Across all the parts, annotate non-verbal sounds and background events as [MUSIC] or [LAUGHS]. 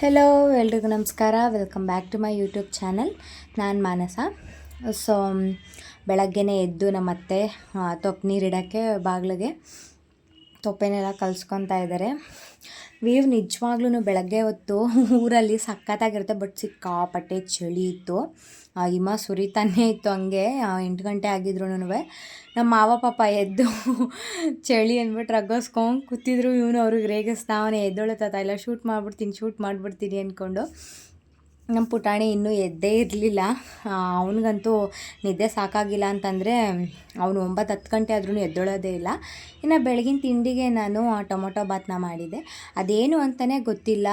Hello ಎಲ್ರಿಗೂ ನಮಸ್ಕಾರ. Welcome back to my YouTube channel ನಾನು ಮಾನಸ. ಸೊ ಬೆಳಗ್ಗೆನೇ ಎದ್ದು ನಮ್ಮ ಅತ್ತೆ ತೊಪ್ಪು ನೀರಿಡೋಕ್ಕೆ ಬಾಗಿಲಿಗೆ ತೊಪ್ಪೆನೆಲ್ಲ ಕಲ್ಸ್ಕೊತಾ ಇದ್ದಾರೆ ವೀವ್ ನಿಜವಾಗ್ಲೂ ಬೆಳಗ್ಗೆ ಹೊತ್ತು ಊರಲ್ಲಿ ಸಖತ್ತಾಗಿರುತ್ತೆ, ಬಟ್ ಸಿಕ್ಕಾಪಟ್ಟೆ ಚಳಿ ಇತ್ತು. ಹಿಮ ಸುರಿತಾನೇ ಇತ್ತು ಹಂಗೆ. ಎಂಟು ಗಂಟೆ ಆಗಿದ್ರು ನಮ್ಮ ಮಾವ ಪಾಪ ಎದ್ದು ಚಳಿ ಅಂದ್ಬಿಟ್ಟು ರಗ್ಗಸ್ಕೊಂಡು ಕೂತಿದ್ರು. ಇವನು ಅವ್ರಿಗೆ ರೇಗಿಸ್ತಾವನೇ ಎದ್ದೊಳತ್ತ ಇಲ್ಲ ಶೂಟ್ ಮಾಡ್ಬಿಡ್ತೀನಿ ಶೂಟ್ ಮಾಡ್ಬಿಡ್ತೀನಿ ಅಂದ್ಕೊಂಡು ನಮ್ಮ ಪುಟಾಣಿ ಇನ್ನೂ ಎದ್ದೇ ಇರಲಿಲ್ಲ. ಅವನಿಗಂತೂ ನಿದ್ದೆ ಸಾಕಾಗಿಲ್ಲ ಅಂತಂದರೆ ಅವನು ಒಂಬತ್ತು ಹತ್ತು ಗಂಟೆ ಆದ್ರೂ ಎದ್ದೊಳೋದೇ ಇಲ್ಲ. ಇನ್ನು ಬೆಳಗಿನ ತಿಂಡಿಗೆ ನಾನು ಟೊಮೊಟೊ ಬಾತ್ನ ಮಾಡಿದೆ. ಅದೇನು ಅಂತಲೇ ಗೊತ್ತಿಲ್ಲ.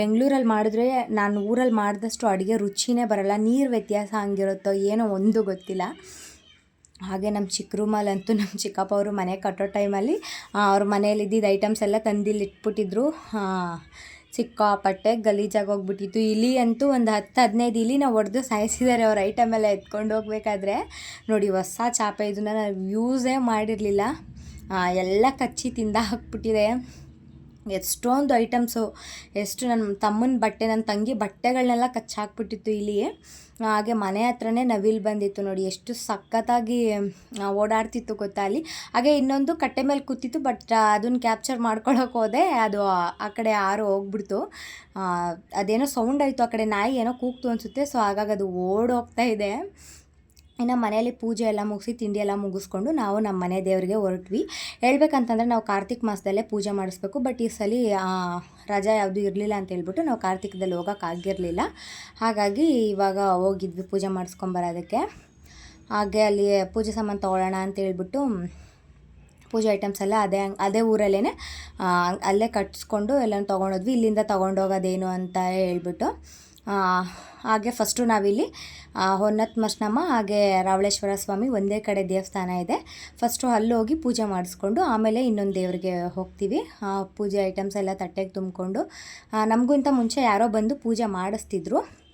ಬೆಂಗಳೂರಲ್ಲಿ ಮಾಡಿದ್ರೆ ನಾನು ಊರಲ್ಲಿ ಮಾಡಿದಷ್ಟು ಅಡುಗೆ ರುಚಿನೇ ಬರಲ್ಲ. ನೀರು ವ್ಯತ್ಯಾಸ ಹಂಗಿರುತ್ತೋ ಏನೋ ಒಂದು ಗೊತ್ತಿಲ್ಲ. ಹಾಗೆ ನಮ್ಮ ಚಿಕ್ಕ ರೂಮಲ್ಲಂತೂ ನಮ್ಮ ಚಿಕ್ಕಪ್ಪ ಅವರು ಮನೆ ಕಟ್ಟೋ ಟೈಮಲ್ಲಿ ಅವ್ರ ಮನೇಲಿ ಇದ್ದಿದ್ದ ಐಟಮ್ಸ್ ಎಲ್ಲ ತಂದಿಲ್ಲಿ ಇಟ್ಬಿಟ್ಟಿದ್ರು. ಸಿಕ್ಕಾಪಟ್ಟೆ ಗಲೀಜಾಗಿ ಹೋಗ್ಬಿಟ್ಟಿತ್ತು ಇಲಿ ಅಂತೂ ಒಂದು ಹತ್ತು ಹದಿನೈದು ಇಲಿನ ಹೊಡೆದು ಸಾಯಿಸಿದ್ದಾರೆ ಅವ್ರ ಐಟಮ್ ಎಲ್ಲ ಎತ್ಕೊಂಡು ಹೋಗ್ಬೇಕಾದ್ರೆ. ನೋಡಿ ಹೊಸ ಚಾಪೆ ಇದನ್ನ ನಾನು ಯೂಸೇ ಮಾಡಿರಲಿಲ್ಲ. ಎಲ್ಲ ಕಚ್ಚಿ ತಿಂದ ಹಾಕ್ಬಿಟ್ಟಿದೆ ಎಷ್ಟೊಂದು ಐಟಮ್ಸು ಎಷ್ಟು ನನ್ನ ತಮ್ಮನ ಬಟ್ಟೆ ನನ್ನ ತಂಗಿ ಬಟ್ಟೆಗಳನ್ನೆಲ್ಲ ಕಚ್ಚಾಕ್ಬಿಟ್ಟಿತ್ತು ಇಲ್ಲಿಯೇ. ಇಲ್ಲಿ ಹಾಗೆ ಮನೆ ಹತ್ರನೇ ನವಿಲು ಬಂದಿತ್ತು ನೋಡಿ, ಎಷ್ಟು ಸಖತ್ತಾಗಿ ಓಡಾಡ್ತಿತ್ತು ಗೊತ್ತಾ ಅಲ್ಲಿ. ಹಾಗೆ ಇನ್ನೊಂದು ಕಟ್ಟೆ ಮೇಲೆ ಕೂತಿತ್ತು ಬಟ್ ಅದನ್ನು ಕ್ಯಾಪ್ಚರ್ ಮಾಡ್ಕೊಳಕ್ಕೆ ಹೋದೆ, ಅದು, ಆ- ಆ ಕಡೆ ಆರು ಹೋಗ್ಬಿಡ್ತು. ಅದೇನೋ ಸೌಂಡ್ ಆಯಿತು ಆ ಕಡೆ, ನಾಯಿ ಏನೋ ಕೂಗ್ತು ಅನಿಸುತ್ತೆ ಸೊ ಹಾಗಾಗಿ ಅದು ಓಡೋಗ್ತಾ ಇದೆ. ಇನ್ನು ಮನೆಯಲ್ಲಿ ಪೂಜೆ ಎಲ್ಲ ಮುಗಿಸಿ ತಿಂಡಿ ಎಲ್ಲ ಮುಗಿಸ್ಕೊಂಡು ನಾವು ನಮ್ಮ ಮನೆ ದೇವರಿಗೆ ಹೊರಟ್ವಿ. ಹೇಳ್ಬೇಕಂತಂದ್ರೆ ನಾವು ಕಾರ್ತಿಕ್ ಮಾಸದಲ್ಲೇ ಪೂಜೆ ಮಾಡಿಸ್ಬೇಕು. ಬಟ್ ಈ ಸಲ ರಜಾ ಯಾವುದೂ ಇರಲಿಲ್ಲ ಅಂತ ಹೇಳ್ಬಿಟ್ಟು ನಾವು ಕಾರ್ತಿಕದಲ್ಲಿ ಹೋಗೋಕ್ಕಾಗಿರಲಿಲ್ಲ ಹಾಗಾಗಿ ಇವಾಗ ಹೋಗಿದ್ವಿ ಪೂಜೆ ಮಾಡಿಸ್ಕೊಂಬರೋದಕ್ಕೆ ಹಾಗೆ ಅಲ್ಲಿ ಪೂಜೆ ಸಾಮಾನು ತೊಗೊಳ್ಳೋಣ ಅಂತ ಹೇಳ್ಬಿಟ್ಟು, ಪೂಜೆ ಐಟಮ್ಸ್ ಎಲ್ಲ ಅದೇ ಅದೇ ಊರಲ್ಲೇ ಅಲ್ಲೇ ಕಟ್ಸ್ಕೊಂಡು ಎಲ್ಲ ತೊಗೊಂಡೋದ್ವಿ. ಇಲ್ಲಿಂದ ತೊಗೊಂಡೋಗೋದೇನು ಅಂತ ಹೇಳ್ಬಿಟ್ಟು. ಹಾಗೆ ಫಸ್ಟು ನಾವಿಲ್ಲಿ ಆ, ಹೊನ್ನತ್ ಮಸ್ನಮ್ಮ ಹಾಗೆ ರಾವಳೇಶ್ವರ ಸ್ವಾಮಿ ಒಂದೇ ಕಡೆ ದೇವಸ್ಥಾನ ಇದೆ. ಫಸ್ಟು ಅಲ್ಲಿ ಹೋಗಿ ಪೂಜೆ ಮಾಡಿಸ್ಕೊಂಡು ಆಮೇಲೆ ಇನ್ನೊಂದು ದೇವರಿಗೆ ಹೋಗ್ತೀವಿ. ಆ, ಪೂಜೆ ಐಟಮ್ಸ್ ಎಲ್ಲ ತಟ್ಟೆಗೆ ತುಂಬಿಕೊಂಡು ನಮಗೂ ಇಂಥ ಮುಂಚೆ ಯಾರೋ ಬಂದು ಪೂಜೆ ಮಾಡಿಸ್ತಿದ್ರು.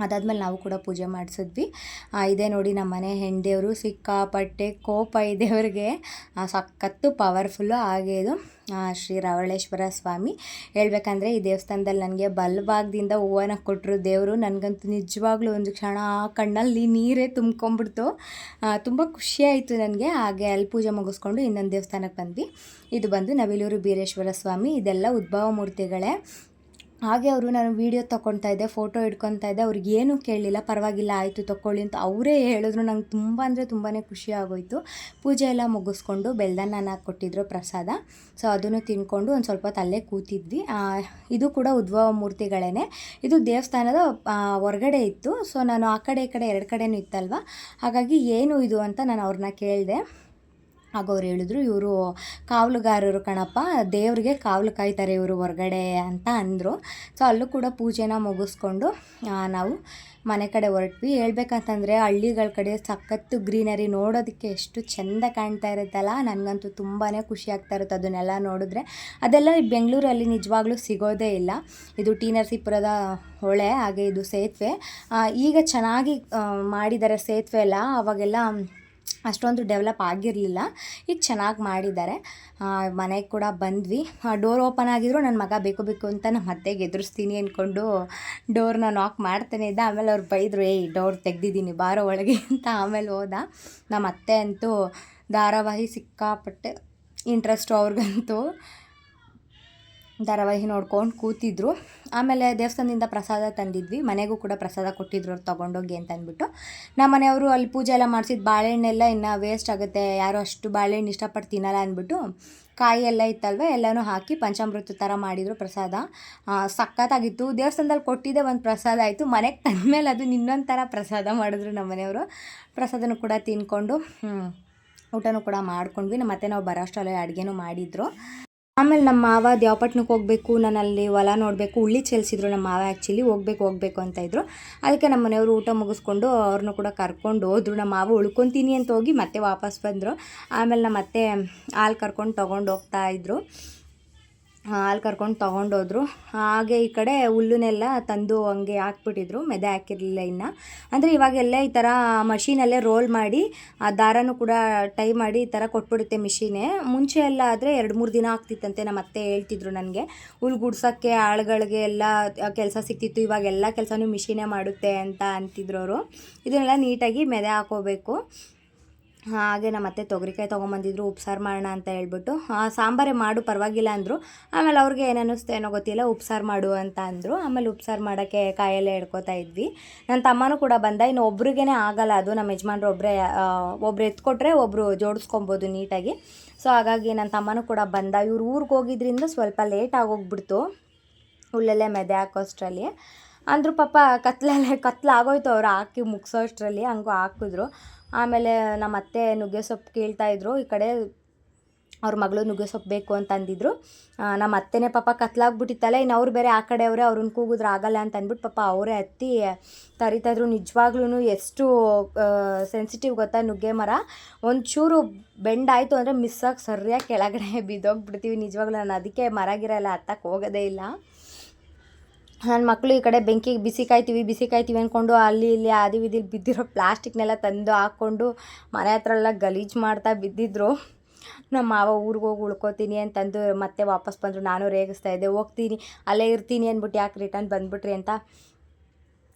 ಅದಾದ್ಮೇಲೆ ನಾವು ಕೂಡ ಪೂಜೆ ಮಾಡಿಸಿದ್ವಿ. ಆ, ಇದೇ ನೋಡಿ ನಮ್ಮ ಮನೆ ಹೆಂಡೇವರು ಸಿಕ್ಕಾಪಟ್ಟೆ ಕೋಪ ಇದೆ ಅವ್ರಿಗೆ. ಆ, ಸಖತ್ತು ಪವರ್ಫುಲ್ಲು ಹಾಗೆ ಇದು ಶ್ರೀ ರಾವಳೇಶ್ವರ ಸ್ವಾಮಿ. ಹೇಳ್ಬೇಕಂದ್ರೆ ಈ ದೇವಸ್ಥಾನದಲ್ಲಿ ನನಗೆ ಬಲ್ಭಾಗದಿಂದ ಹೂವನ ಕೊಟ್ಟರು ದೇವರು. ನನಗಂತೂ ನಿಜವಾಗ್ಲೂ ಒಂದು ಕ್ಷಣ ಕಣ್ಣಲ್ಲಿ ನೀರೇ ತುಂಬ್ಕೊಂಡ್ಬಿಡ್ತು ತುಂಬ ಖುಷಿಯಾಯಿತು ನನಗೆ. ಹಾಗೆ ಅಲ್ಲಿ ಪೂಜೆ ಮುಗಿಸ್ಕೊಂಡು ಇನ್ನೊಂದು ದೇವಸ್ಥಾನಕ್ಕೆ ಬಂದ್ವಿ. ಇದು ಬಂದು ನವಿಲೂರು ಬೀರೇಶ್ವರ ಸ್ವಾಮಿ. ಇದೆಲ್ಲ ಉದ್ಭವ ಮೂರ್ತಿಗಳೇ. ಹಾಗೆ ಅವರು ನಾನು ವೀಡಿಯೋ ತೊಗೊಳ್ತಾ ಇದ್ದೆ ಫೋಟೋ ಹಿಡ್ಕೊತಾ ಇದ್ದೆ, ಅವ್ರಿಗೆ ಏನು ಕೇಳಲಿಲ್ಲ, ಪರವಾಗಿಲ್ಲ, ಆಯಿತು ತೊಗೊಳ್ಳಿ ಅಂತ ಅವರೇ ಹೇಳಿದ್ರು. ನಂಗೆ ತುಂಬ ಅಂದರೆ ತುಂಬಾ ಖುಷಿ ಆಗೋಯ್ತು. ಪೂಜೆ ಎಲ್ಲ ಮುಗಿಸ್ಕೊಂಡು ಬೆಲ್ದನ್ನ ಕೊಟ್ಟಿದ್ರು ಪ್ರಸಾದ. ಸೊ ಅದನ್ನು ತಿನ್ಕೊಂಡು ಒಂದು ಸ್ವಲ್ಪ ಅಲ್ಲೇ ಕೂತಿದ್ವಿ. ಇದು ಕೂಡ ಉದ್ಭವ ಮೂರ್ತಿಗಳೇ ಇದು ದೇವಸ್ಥಾನದ ಹೊರಗಡೆ ಇತ್ತು. ಸೊ ನಾನು ಆ ಕಡೆ ಈ ಕಡೆ ಎರಡು ಕಡೆನೂ ಇತ್ತಲ್ವ? ಹಾಗಾಗಿ ಏನು ಇದು ಅಂತ ನಾನು ಅವ್ರನ್ನ ಕೇಳಿದೆ. ಆಗ ಅವ್ರು ಹೇಳಿದ್ರು, ಇವರು ಕಾವಲುಗಾರರು ಕಣಪ್ಪ, ದೇವರಿಗೆ ಕಾವಲು ಕಾಯ್ತಾರೆ ಇವರು ಹೊರಗಡೆ ಅಂತ ಅಂದರು. ಸೊ ಅಲ್ಲೂ ಕೂಡ ಪೂಜೆನ ಮುಗಿಸ್ಕೊಂಡು ನಾವು ಮನೆ ಕಡೆ ಹೊರಟ್ವಿ. ಹೇಳ್ಬೇಕಂತಂದರೆ ಹಳ್ಳಿಗಳ ಕಡೆ ಸಖತ್ತು ಗ್ರೀನರಿ ನೋಡೋದಕ್ಕೆ ಎಷ್ಟು ಚೆಂದ ಕಾಣ್ತಾ ಇರುತ್ತಲ್ಲ, ನನಗಂತೂ ತುಂಬಾ ಖುಷಿ ಆಗ್ತಾ ಇರುತ್ತೆ ಅದನ್ನೆಲ್ಲ ನೋಡಿದ್ರೆ. ಅದೆಲ್ಲ ಬೆಂಗಳೂರಲ್ಲಿ ನಿಜವಾಗ್ಲೂ ಸಿಗೋದೇ ಇಲ್ಲ. ಇದು ಟಿ ನರಸೀಪುರದ ಹೊಳೆ, ಹಾಗೆ ಇದು ಸೇತುವೆ. ಈಗ ಚೆನ್ನಾಗಿ ಮಾಡಿದ್ದಾರೆ ಸೇತುವೆ ಎಲ್ಲ. ಅವಾಗೆಲ್ಲ ಅಷ್ಟೊಂದು ಡೆವಲಪ್ ಆಗಿರಲಿಲ್ಲ. ಈಗ ಚೆನ್ನಾಗಿ ಮಾಡಿದ್ದಾರೆ. ಮನೆಗೆ ಕೂಡ ಬಂದ್ವಿ. ಡೋರ್ ಓಪನ್ ಆಗಿದ್ರು ನನ್ನ ಮಗ ಬೇಕು ಬೇಕು ಅಂತ ನಮ್ಮ ಅತ್ತೆಗೆ ಎದುರಿಸ್ತೀನಿ ಅಂದ್ಕೊಂಡು ಡೋರ್ನ ನಾಕ್ ಮಾಡ್ತಾನೆ ಇದ್ದ. ಆಮೇಲೆ ಅವ್ರು ಬೈದರು, ಏಯ್, ಡೋರ್ ತೆಗ್ದಿದ್ದೀನಿ, ಬಾರೋ ಒಳಗೆ ಅಂತ ಆಮೇಲೆ ಹೋದ. ನಮ್ಮ ಅತ್ತೆ ಅಂತೂ ಧಾರಾವಾಹಿ ಸಿಕ್ಕಾಪಟ್ಟೆ ಇಂಟ್ರೆಸ್ಟು ಅವ್ರಿಗಂತೂ. ಧಾರಾವಾಹಿ ನೋಡ್ಕೊಂಡು ಕೂತಿದ್ರು. ಆಮೇಲೆ ದೇವಸ್ಥಾನದಿಂದ ಪ್ರಸಾದ ತಂದಿದ್ವಿ. ಮನೆಗೂ ಕೂಡ ಪ್ರಸಾದ ಕೊಟ್ಟಿದ್ರು ಅವ್ರು ತೊಗೊಂಡೋಗಿ ಅಂತ ಅಂದ್ಬಿಟ್ಟು ನಮ್ಮ ಮನೆಯವರು ಅಲ್ಲಿ ಪೂಜೆ ಎಲ್ಲ ಮಾಡಿಸಿದ ಬಾಳೆಹಣ್ಣೆಲ್ಲ ಇನ್ನು ವೇಸ್ಟ್ ಆಗುತ್ತೆ. ಯಾರು ಅಷ್ಟು ಬಾಳೆಹಣ್ಣು ಇಷ್ಟಪಟ್ಟು ತಿನ್ನಲ್ಲ ಅಂದ್ಬಿಟ್ಟು ಕಾಯಿ ಎಲ್ಲ ಇತ್ತಲ್ವ, ಎಲ್ಲನೂ ಹಾಕಿ ಪಂಚಾಮೃತ ಥರ ಮಾಡಿದರು ಪ್ರಸಾದ. ಸಕ್ಕತ್ತಾಗಿತ್ತು ದೇವಸ್ಥಾನದಲ್ಲಿ ಕೊಟ್ಟಿದ್ದೆ ಒಂದು ಪ್ರಸಾದ ಆಯಿತು. ಮನೆಗೆ ತಂದಮೇಲೆ ಅದು ಇನ್ನೊಂದು ಥರ ಪ್ರಸಾದ ಮಾಡಿದ್ರು ನಮ್ಮ ಮನೆಯವರು. ಪ್ರಸಾದನೂ ಕೂಡ ತಿನ್ಕೊಂಡು ಊಟನೂ ಕೂಡ ಮಾಡ್ಕೊಂಡ್ವಿ. ಮತ್ತೆ ನಾವು ಬರೋ ಅಷ್ಟರಲ್ಲೇ ಅಡುಗೆನೂ ಮಾಡಿದ್ರು. ಆಮೇಲೆ ನಮ್ಮ ಮಾವ ದೇವಪಟ್ಟಣಕ್ಕೆ ಹೋಗಬೇಕು ನಾನು ಅಲ್ಲಿ ಹೊಲ ನೋಡಬೇಕು ಉಳ್ಳಿ ಚೆಲ್ಸಿದ್ರು ನಮ್ಮ ಮಾವ ಆ್ಯಕ್ಚುಲಿ ಹೋಗ್ಬೇಕು, ಹೋಗಬೇಕು ಅಂತ ಇದ್ರು. ಅದಕ್ಕೆ ನಮ್ಮ ಮನೆಯವರು ಊಟ ಮುಗಿಸ್ಕೊಂಡು ಅವ್ರನ್ನೂ ಕೂಡ ಕರ್ಕೊಂಡು ಹೋದ್ರು. ನಮ್ಮ ಮಾವ ಉಳ್ಕೊತೀನಿ ಅಂತ ಹೋಗಿ ಮತ್ತೆ ವಾಪಸ್ ಬಂದರು. ಆಮೇಲೆ ನಮ್ಮ ಅತ್ತೆ ಹಾಲು ಕರ್ಕೊಂಡು ತೊಗೊಂಡು ಹೋಗ್ತಾ ಇದ್ರು. ಹಾಲು ಕರ್ಕೊಂಡು ತೊಗೊಂಡೋದ್ರು. ಹಾಗೆ ಈ ಕಡೆ ಹುಲ್ಲುನೆಲ್ಲ ತಂದು ಹಂಗೆ ಹಾಕ್ಬಿಟ್ಟಿದ್ರು, ಮೆದೆ ಹಾಕಿರಲಿಲ್ಲ ಇನ್ನು. ಅಂದರೆ ಇವಾಗೆಲ್ಲ ಈ ಥರ ಮಷೀನಲ್ಲೇ ರೋಲ್ ಮಾಡಿ, ಆ ದಾರನೂ ಕೂಡ ಟೈ ಮಾಡಿ ಈ ಥರ ಕೊಟ್ಬಿಡುತ್ತೆ ಮಿಷಿನೇ. ಮುಂಚೆ ಎಲ್ಲ ಆದರೆ ಎರಡು ಮೂರು ದಿನ ಆಗ್ತಿತ್ತಂತೆ ನಮ್ಮ ಅತ್ತೆ ಹೇಳ್ತಿದ್ರು ನನಗೆ. ಹುಲ್ ಗುಡ್ಸೋಕ್ಕೆ, ಆಳುಗಳಿಗೆ ಎಲ್ಲ ಕೆಲಸ ಸಿಕ್ತಿತ್ತು ಇವಾಗೆಲ್ಲ ಕೆಲಸನೂ ಮಿಷಿನೇ ಮಾಡುತ್ತೆ ಅಂತ ಅಂತಿದ್ರು ಅವರು. ಇದನ್ನೆಲ್ಲ ನೀಟಾಗಿ ಮೆದೆ ಹಾಕೋಬೇಕು. ಹಾಗೆ ನಮ್ಮ ಅತ್ತೆ ತೊಗರಿಕಾಯಿ ತೊಗೊಂಬಂದಿದ್ರು, ಉಪ್ಸಾರು ಮಾಡೋಣ ಅಂತ ಹೇಳ್ಬಿಟ್ಟು ಸಾಂಬಾರೇ ಮಾಡು, ಪರವಾಗಿಲ್ಲ ಅಂದರು. ಆಮೇಲೆ ಅವ್ರಿಗೆ ಏನು ಅನ್ನಿಸ್ತು ಏನೋ ಗೊತ್ತಿಲ್ಲ, ಉಪ್ಸಾರು ಮಾಡು ಅಂತ ಅಂದರು. ಆಮೇಲೆ ಉಪ್ಸಾರು ಮಾಡೋಕ್ಕೆ ಕಾಯಲ್ಲೇ ಹಿಡ್ಕೋತಾ ಇದ್ವಿ. ನನ್ನ ತಮ್ಮನೂ ಕೂಡ ಬಂದ, ಇನ್ನು ಒಬ್ರಿಗೇ ಆಗಲ್ಲ ಅದು, ನಮ್ಮ ಯಜಮಾನ್ರು ಒಬ್ಬರೇ ಒಬ್ರು ಎತ್ಕೊಟ್ರೆ ಒಬ್ಬರು ಜೋಡಿಸ್ಕೊಬೋದು ನೀಟಾಗಿ. ಸೊ ಹಾಗಾಗಿ ನನ್ನ ತಮ್ಮನೂ ಕೂಡ ಬಂದ. ಇವ್ರು ಊರಿಗೆ ಹೋಗಿದ್ರಿಂದ ಸ್ವಲ್ಪ ಲೇಟ್ ಆಗೋಗ್ಬಿಡ್ತು. ಹುಲ್ಲಲ್ಲೇ ಮೆದೆ ಹಾಕೋಷ್ಟರಲ್ಲಿ. ಅಂದರೂ ಪಾಪ ಕತ್ಲಲ್ಲೇ, ಕತ್ಲಾಗೋಯ್ತು ಅವ್ರು ಹಾಕಿ ಮುಗಿಸೋ ಅಷ್ಟರಲ್ಲಿ ಹಂಗೂ ಹಾಕಿದ್ರು ಆಮೇಲೆ ನಮ್ಮ ಅತ್ತೆ ನುಗ್ಗೆ ಸೊಪ್ಪು ಕೇಳ್ತಾಯಿದ್ರು ಈ ಕಡೆ ಅವ್ರ ಮಗಳು ನುಗ್ಗೆ ಸೊಪ್ಪು ಬೇಕು ಅಂತ ಅಂದಿದ್ರು. ನಮ್ಮ ಅತ್ತೆನೇ ಪಾಪ ಕತ್ಲಾಗ್ಬಿಟ್ಟಿತ್ತಲ್ಲ, ಇನ್ನು ಅವ್ರು ಬೇರೆ ಆ ಕಡೆ ಅವರೇ ಅವ್ರನ್ನ ಕೂಗಿದ್ರೆ ಆಗಲ್ಲ ಅಂತ ಅಂದ್ಬಿಟ್ಟು ಪಾಪ ಅವರೇ ಹತ್ತಿ ತರಿತಾಯಿದ್ರು ನಿಜವಾಗ್ಲೂ ಎಷ್ಟು ಸೆನ್ಸಿಟಿವ್ ಗೊತ್ತಾ ನುಗ್ಗೆ ಮರ? ಒಂಚೂರು ಬೆಂಡ್ ಆಯಿತು ಅಂದರೆ ಮಿಸ್ಸಾಗಿ ಸರಿಯಾಗಿ ಕೆಳಗಡೆ [LAUGHS] ಬಿದ್ದೋಗ್ಬಿಡ್ತೀವಿ. ನಿಜವಾಗ್ಲೂ ನಾನು ಅದಕ್ಕೆ ಮರ ಗಿರ ಎಲ್ಲ ಹತ್ತಕ್ಕೆ ಹೋಗೋದೇ ಇಲ್ಲ. ನನ್ನ ಮಕ್ಕಳು ಈ ಕಡೆ ಬೆಂಕಿಗೆ ಬಿಸಿ ಕಾಯ್ತೀವಿ ಬಿಸಿ ಕಾಯ್ತೀವಿ ಅಂದ್ಕೊಂಡು ಅಲ್ಲಿ ಇಲ್ಲಿ ಆದಿ ವಿಧಿಲಿ ಬಿದ್ದಿರೋ ಪ್ಲಾಸ್ಟಿಕ್ನೆಲ್ಲ ತಂದು ಹಾಕ್ಕೊಂಡು ಮನೆ ಹತ್ರ ಎಲ್ಲ ಗಲೀಜು ಮಾಡ್ತಾ ಬಿದ್ದಿದ್ರು. ನಮ್ಮ ಮಾವ ಊರಿಗೆ ಹೋಗಿ ಉಳ್ಕೊತೀನಿ ಅಂತಂದು ಮತ್ತೆ ವಾಪಸ್ ಬಂದರು. ನಾನು ರೇಗಿಸ್ತಾ ಇದ್ದೆ. ಹೋಗ್ತೀನಿ, ಅಲ್ಲೇ ಇರ್ತೀನಿ ಅಂದ್ಬಿಟ್ಟು ಯಾಕೆ ರಿಟರ್ನ್ ಬಂದುಬಿಟ್ರಿ ಅಂತ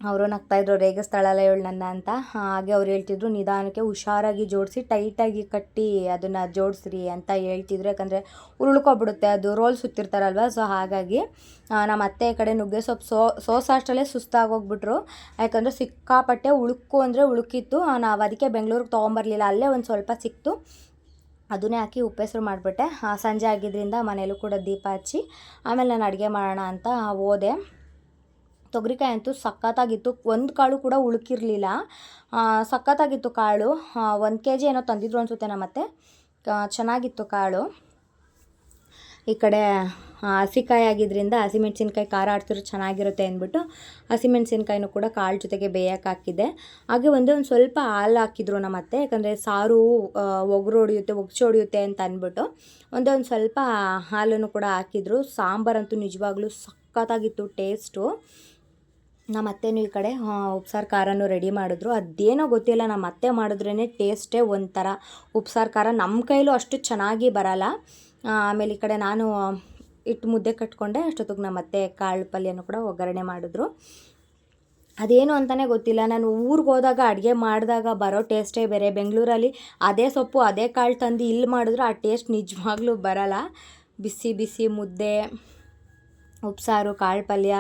ಅವರು ನಗ್ತಾಯಿದ್ರು ರೇಗಿಸ್ತಾಳಲ್ಲ ಇವಳು ನನ್ನ ಅಂತ. ಹಾಗೆ ಅವ್ರು ಹೇಳ್ತಿದ್ರು, ನಿಧಾನಕ್ಕೆ ಹುಷಾರಾಗಿ ಜೋಡಿಸಿ, ಟೈಟಾಗಿ ಕಟ್ಟಿ ಅದನ್ನು ಜೋಡಿಸ್ರಿ ಅಂತ ಹೇಳ್ತಿದ್ರು. ಯಾಕಂದರೆ ಉರುಳ್ಕೊಬಿಡುತ್ತೆ, ಅದು ರೋಲ್ ಸುತ್ತಿರ್ತಾರಲ್ವ, ಸೊ ಹಾಗಾಗಿ ನಮ್ಮ ಅತ್ತೆ ಕಡೆ ನುಗ್ಗೆ ಸೊಪ್ಪು ಸೋ ಸೋಸಾಷ್ಟರಲ್ಲೇ ಸುಸ್ತಾಗೋಗ್ಬಿಟ್ರು. ಯಾಕಂದರೆ ಸಿಕ್ಕಾಪಟ್ಟೆ ಉಳುಕು ಅಂದರೆ ಉಳುಕಿತ್ತು ನಾವು ಅದಕ್ಕೆ ಬೆಂಗಳೂರಿಗೆ ತೊಗೊಂಬರ್ಲಿಲ್ಲ, ಅಲ್ಲೇ ಒಂದು ಸ್ವಲ್ಪ ಸಿಕ್ತು. ಅದನ್ನೇ ಹಾಕಿ ಉಪ್ಪೆಸರು ಮಾಡಿಬಿಟ್ಟೆ. ಸಂಜೆ ಆಗಿದ್ದರಿಂದ ಮನೇಲೂ ಕೂಡ ದೀಪ ಹಚ್ಚಿ, ಆಮೇಲೆ ನಾನು ಅಡುಗೆ ಮಾಡೋಣ ಅಂತ ಹೋದೆ. ತೊಗರಿಕಾಯಿ ಅಂತೂ ಸಖತ್ತಾಗಿತ್ತು. ಒಂದು ಕಾಳು ಕೂಡ ಉಳುಕಿರಲಿಲ್ಲ. ಸಖತ್ತಾಗಿತ್ತು ಕಾಳು. ಒಂದು ಕೆ ಜಿ ಏನೋ ತಂದಿದ್ರು ಅನಿಸುತ್ತೆ ನಮ್ಮತ್ತೆ ಚೆನ್ನಾಗಿತ್ತು ಕಾಳು. ಈ ಕಡೆ ಹಸಿಕಾಯಿ ಆಗಿದ್ದರಿಂದ ಹಸಿಮೆಣ್ಸಿನ್ಕಾಯಿ ಖಾರ ಆಡ್ತಿರೋ ಚೆನ್ನಾಗಿರುತ್ತೆ ಅಂದ್ಬಿಟ್ಟು ಹಸಿಮೆಣ್ಸಿನ್ಕಾಯಿನೂ ಕೂಡ ಕಾಳು ಜೊತೆಗೆ ಬೇಯಕ್ಕೆ ಹಾಕಿದ್ದೆ. ಹಾಗೆ ಒಂದೇ ಒಂದು ಸ್ವಲ್ಪ ಹಾಲು ಹಾಕಿದ್ರು ನಮ್ಮತ್ತೆ ಯಾಕಂದರೆ ಸಾರು ಒಗ್ರು ಹೊಡಿಯುತ್ತೆ ಒಗ್ಚು ಹೊಡಿಯುತ್ತೆ ಅಂತ ಅಂದ್ಬಿಟ್ಟು ಒಂದೇ ಒಂದು ಸ್ವಲ್ಪ ಹಾಲನ್ನು ಕೂಡ ಹಾಕಿದ್ರು. ಸಾಂಬಾರಂತೂ ನಿಜವಾಗ್ಲೂ ಸಖತ್ತಾಗಿತ್ತು, ಟೇಸ್ಟು. ನಮ್ಮ ಅತ್ತೆನೂ ಈ ಕಡೆ ಉಪ್ಸಾರು ಖಾರನೂ ರೆಡಿ ಮಾಡಿದ್ರು. ಅದೇನೋ ಗೊತ್ತಿಲ್ಲ, ನಮ್ಮ ಅತ್ತೆ ಮಾಡಿದ್ರೇ ಟೇಸ್ಟೇ ಒಂಥರ ಉಪ್ಸಾರು ಖಾರ. ನಮ್ಮ ಕೈಲೂ ಅಷ್ಟು ಚೆನ್ನಾಗಿ ಬರಲ್ಲ. ಆಮೇಲೆ ಈ ಕಡೆ ನಾನು ಇಟ್ಟು ಮುದ್ದೆ ಕಟ್ಕೊಂಡೆ, ಅಷ್ಟೊತ್ತಿಗೆ ನಮ್ಮ ಅತ್ತೆ ಕಾಳು ಪಲ್ಯನೂ ಕೂಡ ಒಗ್ಗರಣೆ ಮಾಡಿದ್ರು. ಅದೇನು ಅಂತಲೇ ಗೊತ್ತಿಲ್ಲ. ನಾನು ಊರಿಗೆ ಹೋದಾಗ, ಅಡುಗೆ ಮಾಡಿದಾಗ ಬರೋ ಟೇಸ್ಟೇ ಬೇರೆ. ಬೆಂಗಳೂರಲ್ಲಿ ಅದೇ ಸೊಪ್ಪು, ಅದೇ ಕಾಳು ತಂದು ಇಲ್ಲಿ ಮಾಡಿದ್ರು, ಆ ಟೇಸ್ಟ್ ನಿಜವಾಗ್ಲೂ ಬರಲ್ಲ. ಬಿಸಿ ಬಿಸಿ ಮುದ್ದೆ. ಉಪ್ಸಾರು, ಕಾಳು ಪಲ್ಯ,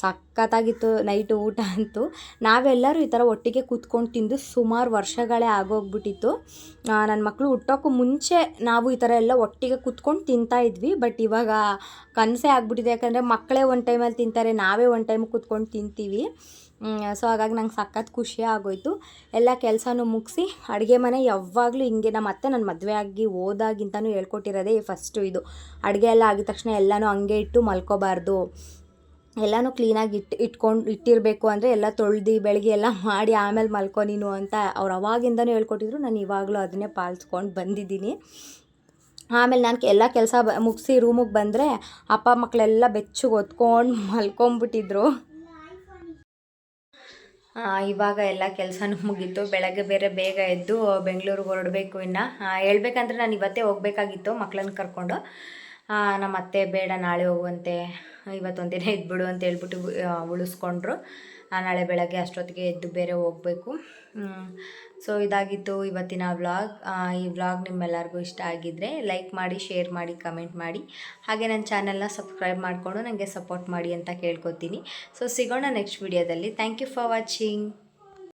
ಸಖತ್ತಾಗಿತ್ತು ನೈಟ್ ಊಟ ಅಂತೂ. ನಾವೆಲ್ಲರೂ ಈ ಥರ ಒಟ್ಟಿಗೆ ಕೂತ್ಕೊಂಡು ತಿಂದು ಸುಮಾರು ವರ್ಷಗಳೇ ಆಗೋಗ್ಬಿಟ್ಟಿತ್ತು. ನನ್ನ ಮಕ್ಕಳು ಹುಟ್ಟೋಕ್ಕೂ ಮುಂಚೆ ನಾವು ಈ ಥರ ಎಲ್ಲ ಒಟ್ಟಿಗೆ ಕೂತ್ಕೊಂಡು ತಿಂತಾ ಇದ್ವಿ. ಬಟ್ ಇವಾಗ ಕನಸೇ ಆಗ್ಬಿಟ್ಟಿದೆ. ಯಾಕಂದರೆ ಮಕ್ಕಳೇ ಒಂದು ಟೈಮಲ್ಲಿ ತಿಂತಾರೆ, ನಾವೇ ಒಂದು ಟೈಮ್ ಕೂತ್ಕೊಂಡು ತಿಂತೀವಿ. ಸೊ ಹಾಗಾಗಿ ನಂಗೆ ಸಖತ್ ಖುಷಿ ಆಗೋಯ್ತು. ಎಲ್ಲ ಕೆಲಸನೂ ಮುಗಿಸಿ, ಅಡುಗೆ ಮನೆ ಯಾವಾಗಲೂ ಹಿಂಗೆ ನಮ್ಮ ಅತ್ತೆ ನನ್ನ ಮದುವೆ ಆಗಿ ಹೋದಾಗಿಂತನೂ ಹೇಳ್ಕೊಟ್ಟಿರೋದೇ ಫಸ್ಟು ಇದು. ಅಡುಗೆ ಎಲ್ಲ ಆಗಿದ ತಕ್ಷಣ ಎಲ್ಲನೂ ಹಂಗೆ ಇಟ್ಟು ಮಲ್ಕೋಬಾರ್ದು. ಎಲ್ಲನೂ ಕ್ಲೀನಾಗಿ ಇಟ್ಟು ಇಟ್ಕೊಂಡು, ಇಟ್ಟಿರಬೇಕು ಅಂದರೆ ಎಲ್ಲ ತೊಳ್ದು ಬೆಳಗ್ಗೆ ಎಲ್ಲ ಮಾಡಿ ಆಮೇಲೆ ಮಲ್ಕೊ ನೀನು ಅಂತ ಅವ್ರು ಅವಾಗಿಂದನೂ ಹೇಳ್ಕೊಟ್ಟಿದ್ರು. ನಾನು ಇವಾಗಲೂ ಅದನ್ನೇ ಪಾಲಿಸ್ಕೊಂಡು ಬಂದಿದ್ದೀನಿ. ಆಮೇಲೆ ನಾನು ಎಲ್ಲ ಕೆಲಸ ಬ, ಮುಗಿಸಿ ರೂಮಿಗೆ ಬಂದರೆ ಅಪ್ಪ ಮಕ್ಕಳೆಲ್ಲ ಬೆಚ್ಚಗೆ ಹೊತ್ಕೊಂಡು ಮಲ್ಕೊಂಬಿಟ್ಟಿದ್ರು. ಇವಾಗ ಎಲ್ಲ ಕೆಲಸನೂ ಮುಗೀತು. ಬೆಳಗ್ಗೆ ಬೇರೆ ಬೇಗ ಎದ್ದು ಬೆಂಗಳೂರಿಗೆ ಹೊರಡಬೇಕು ಇನ್ನು. ಹೇಳ್ಬೇಕಂದ್ರೆ ನಾನು ಇವತ್ತೇ ಹೋಗಬೇಕಾಗಿತ್ತು ಮಕ್ಕಳನ್ನ ಕರ್ಕೊಂಡು. ನಮ್ಮ ಅತ್ತೆ ಬೇಡ ನಾಳೆ ಹೋಗುವಂತೆ, ಇವತ್ತೊಂದಿನ ದಿನ ಇದ್ಬಿಡು ಅಂತ ಹೇಳ್ಬಿಟ್ಟು ಉಳಿಸ್ಕೊಂಡ್ರು. ನಾಳೆ ಬೆಳಗ್ಗೆ ಅಷ್ಟೊತ್ತಿಗೆ ಎದ್ದು ಬೇರೆ ಹೋಗಬೇಕು. ಸೊ ಇದಾಗಿತ್ತು ಇವತ್ತಿನ ವ್ಲಾಗ್. ಈ ವ್ಲಾಗ್ ನಿಮ್ಮೆಲ್ಲರಿಗೂ ಇಷ್ಟ ಆಗಿದ್ದರೆ ಲೈಕ್ ಮಾಡಿ, ಶೇರ್ ಮಾಡಿ, ಕಮೆಂಟ್ ಮಾಡಿ. ಹಾಗೆ ನನ್ನ ಚಾನೆಲ್ನ ಸಬ್ಸ್ಕ್ರೈಬ್ ಮಾಡಿಕೊಂಡು ನನಗೆ ಸಪೋರ್ಟ್ ಮಾಡಿ ಅಂತ ಕೇಳ್ಕೊತೀನಿ. ಸೊ ಸಿಗೋಣ ನೆಕ್ಸ್ಟ್ ವಿಡಿಯೋದಲ್ಲಿ. Thank you for watching